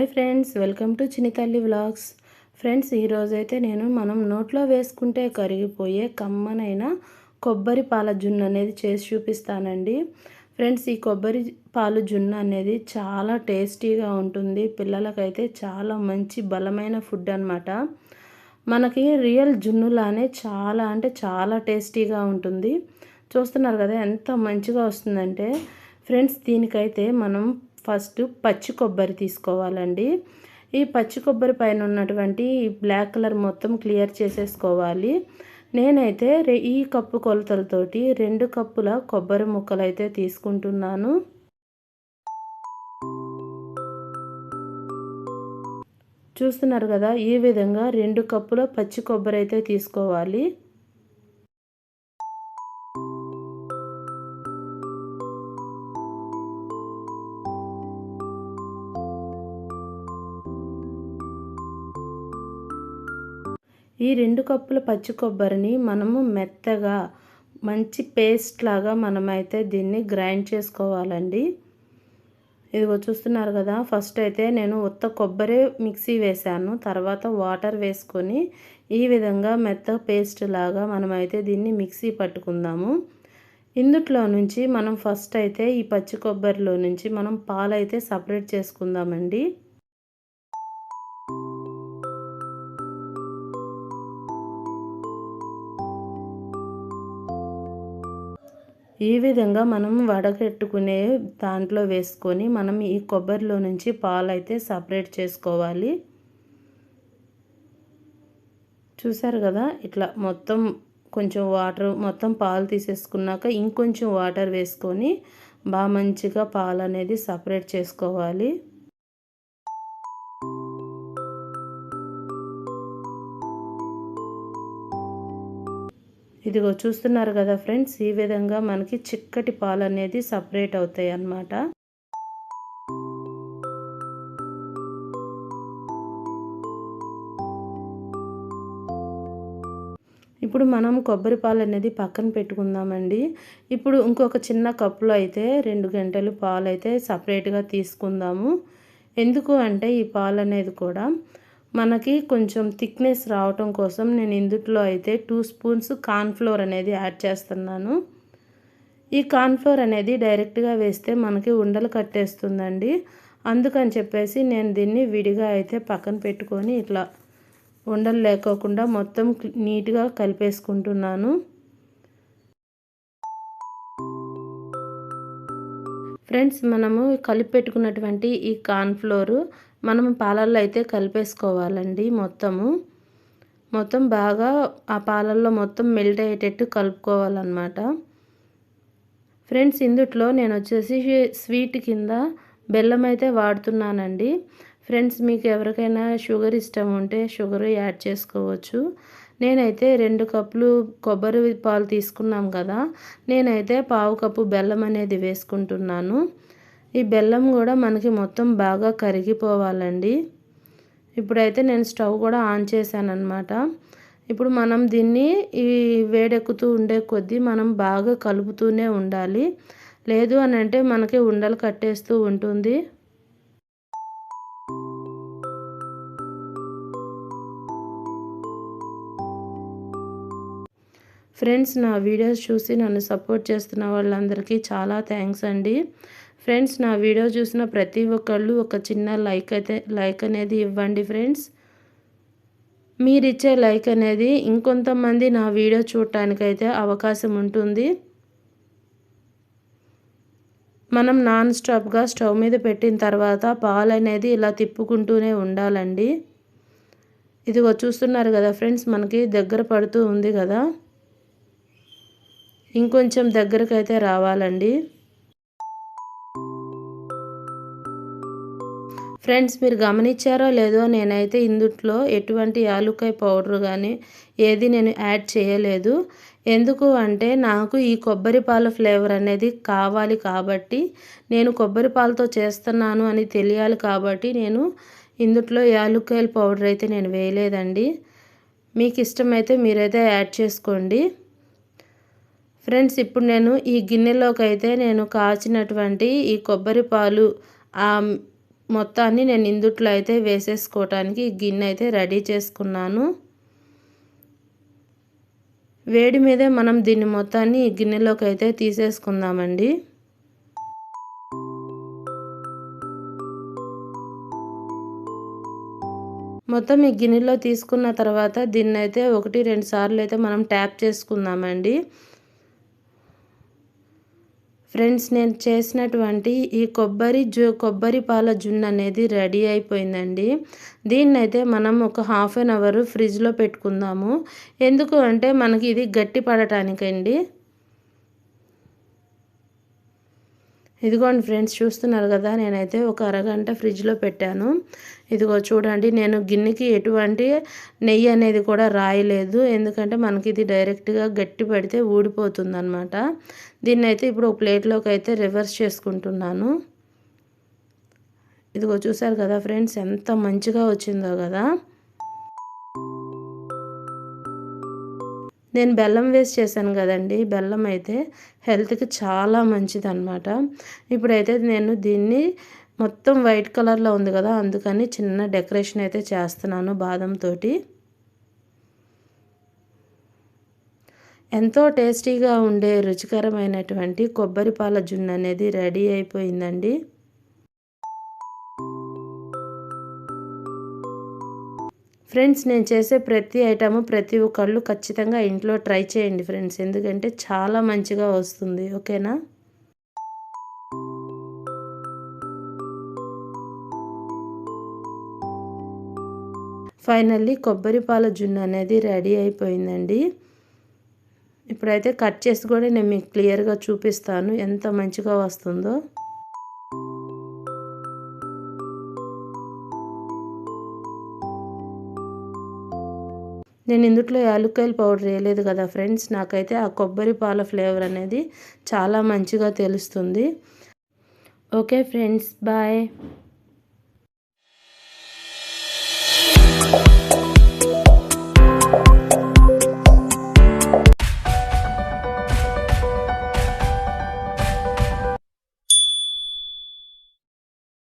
Hi friends welcome to Chinitalli vlogs. Friends ఈరోజైతే నేను మనం నోట్లో వేసుకుంటే కరిగిపోయే కమ్మనైన కొబ్బరి పాల జున్ను అనేది చేసి చూపిస్తానండి. ఫ్రెండ్స్ ఈ కొబ్బరి పాలు జున్ను అనేది చాలా టేస్టీగా ఉంటుంది. పిల్లలకైతే చాలా మంచి బలమైన ఫుడ్ అనమాట మనకి రియల్ జున్నులానే చాలా అంటే చాలా టేస్టీగా ఉంటుంది. చూస్తున్నారు కదా ఎంత మంచిగా వస్తుందంటే ఫ్రెండ్స్ దీనికైతే మనం ఫస్ట్ పచ్చి కొబ్బరి తీసుకోవాలండి. ఈ పచ్చి కొబ్బరి పైన ఉన్నటువంటి బ్లాక్ కలర్ మొత్తం క్లియర్ చేసేసుకోవాలి. నేనైతే ఈ కప్పు కొలతలతోటి రెండు కప్పుల కొబ్బరి ముక్కలు అయితే తీసుకుంటున్నాను. చూస్తున్నారు కదా ఈ విధంగా రెండు కప్పుల పచ్చి కొబ్బరి అయితే తీసుకోవాలి. ఈ రెండు కప్పుల పచ్చి కొబ్బరిని మనము మెత్తగా మంచి పేస్ట్ లాగా మనమైతే దీన్ని గ్రైండ్ చేసుకోవాలండి. ఇదిగో చూస్తున్నారు కదా ఫస్ట్ అయితే నేను ఉత్త కొబ్బరి మిక్సీ వేసాను తర్వాత వాటర్ వేసుకొని ఈ విధంగా మెత్త పేస్ట్ లాగా మనమైతే దీన్ని మిక్సీ పట్టుకుందాము. ఇందుట్లో నుంచి మనం ఫస్ట్ అయితే ఈ పచ్చి కొబ్బరిలో నుంచి మనం పాలైతే సపరేట్ చేసుకుందామండి. ఈ విధంగా మనం వడగట్టుకునే దాంట్లో వేసుకొని మనం ఈ కొబ్బరిలో నుంచి పాలు అయితే సపరేట్ చేసుకోవాలి. చూసారు కదా? ఇట్లా మొత్తం కొంచెం వాటర్ మొత్తం పాలు తీసేసుకున్నాక ఇంకొంచెం వాటర్ వేసుకొని బాగా మంచిగా పాలు అనేది సపరేట్ చేసుకోవాలి. ఇదిగో చూస్తున్నారు కదా ఫ్రెండ్స్ ఈ విధంగా మనకి చిక్కటి పాలు అనేది సపరేట్ అవుతాయి అన్నమాట. ఇప్పుడు మనం కొబ్బరి పాలు అనేది పక్కన పెట్టుకుందామండి. ఇప్పుడు ఇంకొక చిన్న కప్పులో అయితే రెండు గంటలు పాలు అయితే సపరేట్గా తీసుకుందాము. ఎందుకు అంటే ఈ పాలు అనేది కూడా మనకి కొంచెం థిక్నెస్ రావటం కోసం నేను ఇందుట్లో అయితే టూ స్పూన్స్ కార్న్ఫ్లోర్ అనేది యాడ్ చేస్తున్నాను. ఈ కార్న్ఫ్లోర్ అనేది డైరెక్ట్గా వేస్తే మనకి ఉండలు కట్టేస్తుందండి. అందుకని చెప్పేసి నేను దీన్ని విడిగా అయితే పక్కన పెట్టుకొని ఇట్లా ఉండలు లేకోకుండా మొత్తం నీట్గా కలిపేసుకుంటున్నాను. ఫ్రెండ్స్ మనము కలిపి పెట్టుకున్నటువంటి ఈ కార్న్ఫ్లోరు మనం పాలల్లో అయితే కలిపేసుకోవాలండి మొత్తము. మొత్తం బాగా ఆ పాలల్లో మొత్తం మెల్ట్ అయ్యేటట్టు కలుపుకోవాలన్నమాట. ఫ్రెండ్స్ ఇందుట్లో నేను వచ్చేసి స్వీట్ కింద బెల్లం అయితే వాడుతున్నానండి. ఫ్రెండ్స్ మీకు ఎవరికైనా షుగర్ ఇష్టం ఉంటే షుగర్ యాడ్ చేసుకోవచ్చు. నేనైతే రెండు కప్పులు కొబ్బరి పాలు తీసుకున్నాం కదా. నేనైతే పావు కప్పు బెల్లం అనేది వేసుకుంటున్నాను. ఈ బెల్లం కూడా మనకి మొత్తం బాగా కరిగిపోవాలండి. ఇప్పుడైతే నేను స్టవ్ కూడా ఆన్ చేశాను అనమాట ఇప్పుడు మనం దీన్ని ఈ వేడెక్కుతూ ఉండే కొద్దీ మనం బాగా కలుపుతూనే ఉండాలి. లేదు అని అంటే మనకి ఉండలు కట్టేస్తూ ఉంటుంది. ఫ్రెండ్స్ నా వీడియోస్ చూసి నన్ను సపోర్ట్ చేస్తున్న వాళ్ళందరికీ చాలా థ్యాంక్స్ అండి. ఫ్రెండ్స్ నా వీడియో చూసిన ప్రతి ఒక్కళ్ళు ఒక చిన్న లైక్ అయితే లైక్ అనేది ఇవ్వండి ఫ్రెండ్స్ మీరు ఇచ్చే లైక్ అనేది ఇంకొంతమంది నా వీడియో చూడటానికైతే అవకాశం ఉంటుంది. మనం నాన్ స్టాప్గా స్టవ్ మీద పెట్టిన తర్వాత పాలు అనేది ఇలా తిప్పుకుంటూనే ఉండాలండి. ఇదిగో చూస్తున్నారు కదా ఫ్రెండ్స్ మనకి దగ్గర పడుతూ ఉంది కదా. ఇంకొంచెం దగ్గరకైతే రావాలండి. ఫ్రెండ్స్ మీరు గమనించారో లేదో నేనైతే ఇందుట్లో ఎటువంటి యాలుకాయ పౌడర్ కానీ ఏది నేను యాడ్ చేయలేదు. ఎందుకు అంటే నాకు ఈ కొబ్బరి పాల ఫ్లేవర్ అనేది కావాలి కాబట్టి నేను కొబ్బరి పాలతో చేస్తున్నాను అని తెలియాలి కాబట్టి నేను ఇందుట్లో యాలుకాయల పౌడర్ అయితే నేను వేయలేదండి. మీకు ఇష్టమైతే మీరైతే యాడ్ చేసుకోండి. ఫ్రెండ్స్ ఇప్పుడు నేను ఈ గిన్నెలోకి అయితే నేను కాచినటువంటి ఈ కొబ్బరి పాలు మొత్తాన్ని నేను ఇందుట్లో అయితే వేసేసుకోవటానికి గిన్నె అయితే రెడీ చేసుకున్నాను. వేడి మీదే మనం దీన్ని మొత్తాన్ని గిన్నెలోకి అయితే తీసేసుకుందామండి. మొత్తం ఈ గిన్నెలో తీసుకున్న తర్వాత దీన్ని అయితే ఒకటి రెండు సార్లు అయితే మనం ట్యాప్ చేసుకుందామండి. ఫ్రెండ్స్ నేను చేసినటువంటి ఈ కొబ్బరి జు కొబ్బరి పాల జున్ను అనేది రెడీ అయిపోయిందండి. దీన్ని అయితే మనం ఒక హాఫ్ అన్ అవర్ ఫ్రిడ్జ్లో పెట్టుకుందాము. ఎందుకు అంటే మనకి ఇది గట్టి పడటానికండి. ఇదిగోండి ఫ్రెండ్స్ చూస్తున్నారు కదా నేనైతే ఒక అరగంట ఫ్రిడ్జ్లో పెట్టాను. ఇదిగో చూడండి నేను గిన్నెకి ఎటువంటి నెయ్యి అనేది కూడా రాయలేదు. ఎందుకంటే మనకి ఇది డైరెక్ట్గా గట్టి పెడితే ఊడిపోతుంది అనమాట దీన్ని అయితే ఇప్పుడు ఒక ప్లేట్లోకి అయితే రివర్స్ చేసుకుంటున్నాను. ఇదిగో చూసారు కదా ఫ్రెండ్స్ ఎంత మంచిగా వచ్చిందో కదా. నేను బెల్లం వేస్ట్ చేశాను కదండి బెల్లం అయితే హెల్త్కి చాలా మంచిది అనమాట ఇప్పుడైతే నేను దీన్ని మొత్తం వైట్ కలర్లో ఉంది కదా అందుకని చిన్న డెకరేషన్ అయితే చేస్తున్నాను బాదంతో ఎంతో టేస్టీగా ఉండే రుచికరమైనటువంటి కొబ్బరి పాల జున్ను అనేది రెడీ అయిపోయిందండి. ఫ్రెండ్స్ నేను చేసే ప్రతి ఐటము ప్రతి ఒక్కళ్ళు ఖచ్చితంగా ఇంట్లో ట్రై చేయండి ఫ్రెండ్స్ ఎందుకంటే చాలా మంచిగా వస్తుంది ఓకేనా? ఫైనల్లీ కొబ్బరి పాల జున్ను అనేది రెడీ అయిపోయిందండి. ఇప్పుడైతే కట్ చేసి కూడా నేను మీకు క్లియర్గా చూపిస్తాను ఎంత మంచిగా వస్తుందో. నేను ఇందుట్లో యాలుక్కాయల పౌడర్ వేయలేదు కదా ఫ్రెండ్స్ నాకైతే ఆ కొబ్బరి పాల ఫ్లేవర్ అనేది చాలా మంచిగా తెలుస్తుంది. Okay friends bye.